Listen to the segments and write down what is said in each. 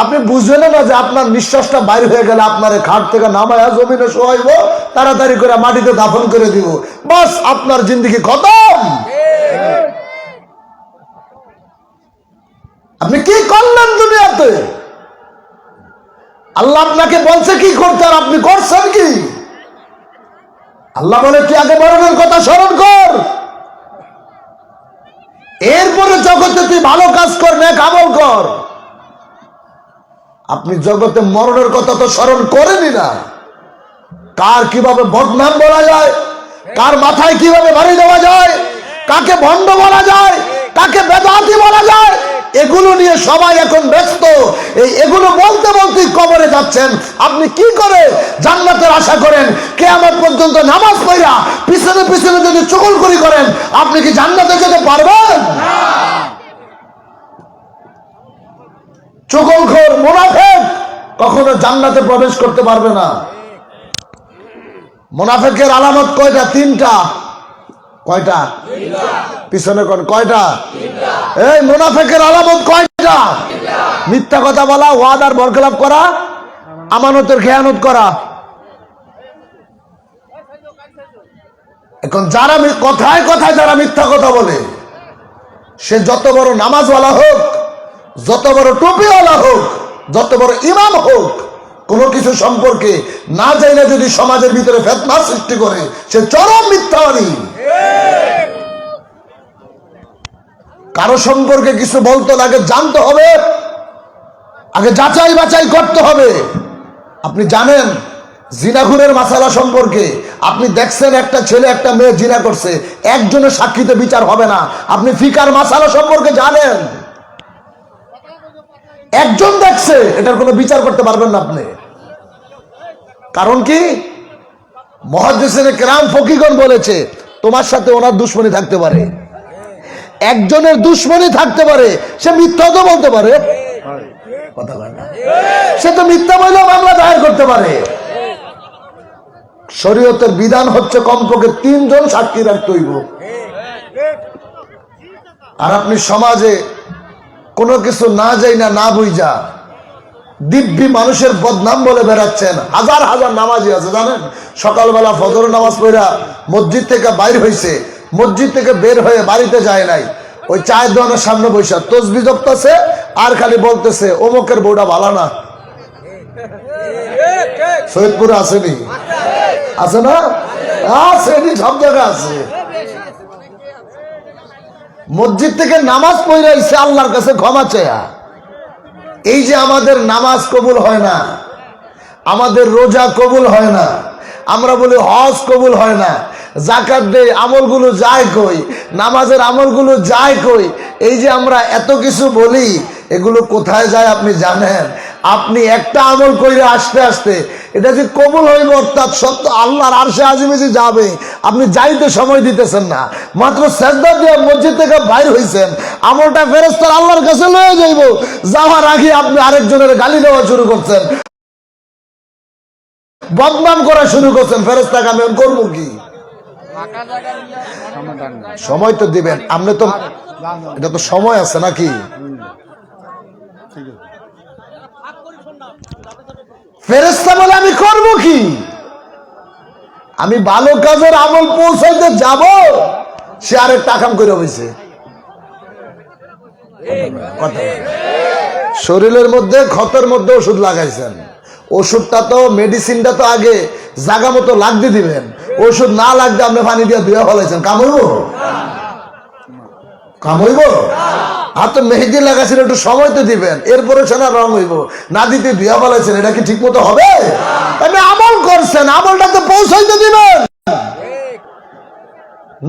আপনি বুঝবেন না যে আপনার নিঃশ্বাসটা বাইরে হয়ে গেলে আপনার খাট থেকে নামায়া জমিনে শোয়াইব, তাড়াতাড়ি করে মাটিতে দাফন করে দিব। বাস, আপনার জিন্দগি খতম। আপনি কি করলেন দুনিয়াতে? আল্লাহ আপনাকে বলছে কি করতে, আর আপনি করছেন কি? আল্লাহ বলে, তুই আগে মরণের কথা স্মরণ কর। এরপরে জগতে তুই ভালো কাজ কর, নেক আমল কর। আপনি জগতে মরণের কথা তো স্মরণ করেনি না। কার কীভাবে বদনাম বলা যায় কার মাথায় কীভাবে বাড়ি দেওয়া যায় কাকে ভণ্ড বলা যায় কাকে বেদাতি বলা যায় এগুলো নিয়ে সবাই এখন ব্যস্ত। এই এগুলো বলতে বলতেই কবরে যাচ্ছেন। আপনি কি করে জান্নাতের আশা করেন? কে আমার পর্যন্ত নামাজ পড়া পিছনে পিছনে যদি চুগল করি করেন আপনি কি জান্নাতে যেতে পারবেন? চুগলখোর মোনাফেক কখনো জান্নাতে প্রবেশ করতে পারবে না। মোনাফেকের আলামত কয়টা? তিনটা। কয়টা? পিছনে কোন? কয়টা? এই মোনাফেকের আলামত কয়টা? মিথ্যা কথা বলা ওয়াদার বরখলাপ করা, আমানতের খেয়ানত করা। এখন যারা কথায় কথায় যারা মিথ্যা কথা বলে, সে যত বড় নামাজওয়ালা হোক, যত বড় টুপিওয়ালা হোক যত বড় ইমাম হোক, কোনো কিছু সম্পর্কে না জাইলে যদি সমাজের ভিতরে ফেতনা সৃষ্টি করে, সে চরম মিথ্যাবাদী। কারও সম্পর্কে কিছু বলতে আগে জানতে হবে। আগে যাচাই বাছাই করতে হবে। আপনি জানেন, জিনাখুরের মাসালা সম্পর্কে আপনি দেখছেন একটা ছেলে, একটা মেয়ে জিনা করছে, একজনের সাক্ষীতে বিচার হবে না। আপনি ফিকার মাসালা সম্পর্কে জানেন। একজন দেখছে, এটার কোনো বিচার করতে পারবেন না আপনি। কারণ কি? মহাদেশের ক্রাম ফকিগণ বলেছে, তোমার সাথে ওনার দুশ্মনী থাকতে পারে। একজনের দুশ্মনী থাকতে পারে, সে মিথ্যা তো বলতে পারে। কথা বলে না। সে তো মিথ্যা বললেও মামলা দায়ের করতে পারে। শরীয়তের বিধান হচ্ছে কমপক্ষে তিনজন সাক্ষী রাখতে হইব। আর আপনি সমাজে কোনো কিছু না যাই না না বুঝা দিব্যি মানুষের বদনাম বলে বেড়াচ্ছেন। হাজার হাজার নামাজি আছে, জানেন? সকালবেলা ফজর নামাজ পড়া মসজিদ থেকে বাইর হয়েছে মসজিদ থেকে বের হয়ে বাড়িতে যায় নাই। ওই চায়ের দোকানের সামনে বৈশা তসবি জপতেছে, আর খালি বলতেছে, অমুকের বউটা ভালো না। সৈয়দপুরে আসেনি? আছে না? আসেনি সব জায়গায় আছে। মসজিদ থেকে নামাজ পড়াইছে আল্লাহর কাছে ক্ষমা চেয়া। এই যে আমাদের নামাজ কবুল হয় না, আমাদের রোজা কবুল হয় না, আমরা বলি হজ কবুল হয় না জাকাত দে আমলগুলো যায় কই, নামাজের আমলগুলো যায় কই, এই যে আমরা এত কিছু বলি, এগুলো কোথায় যায় আপনি জানেন? আপনি একটা আমল কইরে আসতে আসতে এটা যে কবুল হইব অর্থাৎ সত্য, আল্লাহর আরশে আজিমেজি যাবে। আপনি যাইতে সময় দিতেছেন না। মাত্র সেজদা দিয়ে মসজিদ থেকে বাইর হইছেন। আমলটা ফেরেস্তার আল্লাহর কাছে লয়ে যাইব। যাওয়ার আগে আপনি আরেকজনের গালি দেওয়া শুরু করছেন। বদনাম করা শুরু করছেন। ফেরেস্তাকে আমি করব কি? সময় তো দিবেন। আপনি তো এটা তো সময় আছে নাকি? বলে, আমি করব কি? আমি ভালো কাজের আমল পৌঁছাইতে যাব, সে টাকাম করে হয়েছে শরীরের মধ্যে, ক্ষতের মধ্যে ওষুধ লাগাইছেন। ওষুধটা তো মেডিসিনটা তো আগে জাগা মতো লাগতে দিবেন। ওষুধ না লাগতে আপনি পানি দিয়ে ধুয়ে ফলাইছেন কামড়ব? কামড়ব? আর তো মেহেদি লাগাইছেন, একটু সময় তো দিবেন। এরপরে সে না রং হইব। না দিতে ধুয়া ফলাইছেন এটা কি ঠিক মতো হবে? আপনি আমল করছেন, আমলটা তো পৌঁছাইতে দিবেন।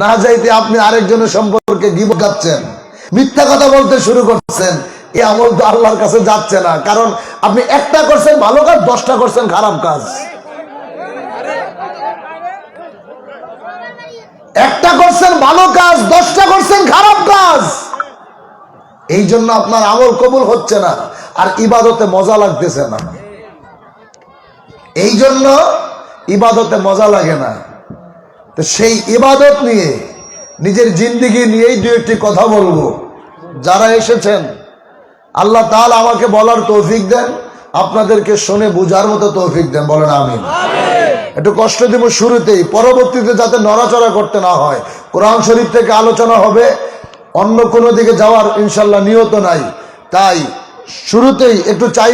না যাইতে আপনি আরেকজনের সম্পর্কে গিব গাচ্ছেন, মিথ্যা কথা বলতে শুরু করছেন এই আমল তো আল্লাহর কাছে যাচ্ছে না। কারণ আপনি একটা করছেন ভালো কাজ, দশটা করছেন খারাপ কাজ। একটা করছেন ভালো কাজ, দশটা করছেন খারাপ কাজ। এই জন্য আপনার আমল কবুল হচ্ছে না আর ইবাদতে মজা লাগতেছে না। এই জন্য ইবাদতে মজা লাগে না। তো সেই ইবাদত নিয়ে নিজের জিন্দিগি নিয়েই দু একটি কথা বলব। যারা এসেছেন আল্লাহ তাহলে আমাকে বলার তৌফিক দেন আপনাদেরকে শুনে বুঝার মতো তৌফিক দেন বলেন আমি একটু কষ্ট দিব শুরুতেই পরবর্তীতে যাতে নড়াচড়া করতে না হয়। কোরআন শরীফ থেকে আলোচনা হবে অন্য কোনো দিকে যাওয়ার ইনশাল্লাহ নিয়ত নাই। তাই শুরুতেই একটু চাই